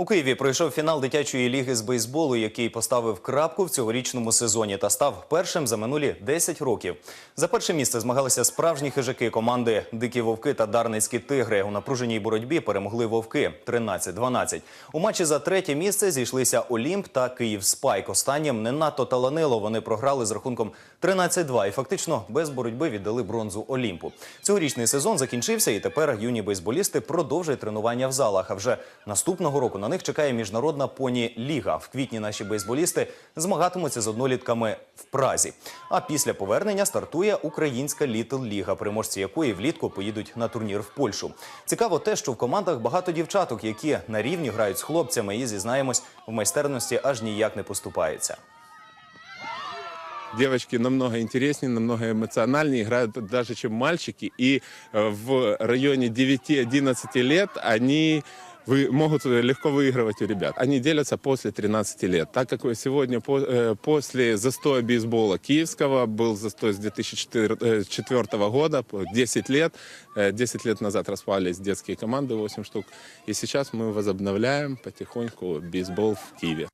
У Києві пройшов фінал дитячої ліги з бейсболу, який поставив крапку в цьогорічному сезоні та став першим за минулі 10 років. За перше місце змагалися справжні хижаки команди Дикі Вовки та Дарницькі Тигри. У напруженій боротьбі перемогли Вовки 13-12. У матчі за третє місце зійшлися Олімп та Київ Спайк. Останнім не надто таланило. Вони програли з рахунком 13-2 і фактично без боротьби віддали бронзу Олімпу. Цьогорічний сезон закінчився, і тепер юні бейсболісти продовжують тренування в залах. А вже наступного року на них чекає міжнародна поні ліга. В квітні наші бейсболісти змагатимуться з однолітками в Празі. А після повернення стартує українська літл ліга, переможці якої влітку поїдуть на турнір в Польщу. Цікаво те, що в командах багато дівчаток, які на рівні грають з хлопцями і зізнаємось, в майстерності аж ніяк не поступаються. Девочки намного интереснее, намного эмоциональнее играют даже, чем мальчики. И э, в районе 9-11 лет они вы, могут легко выигрывать у ребят. Они делятся после 13 лет. Так как сегодня по- э, после застоя бейсбола киевского был застой с 2004 года, по 10 лет. Э, 10 лет назад распались детские команды, 8 штук. И сейчас мы возобновляем потихоньку бейсбол в Киеве.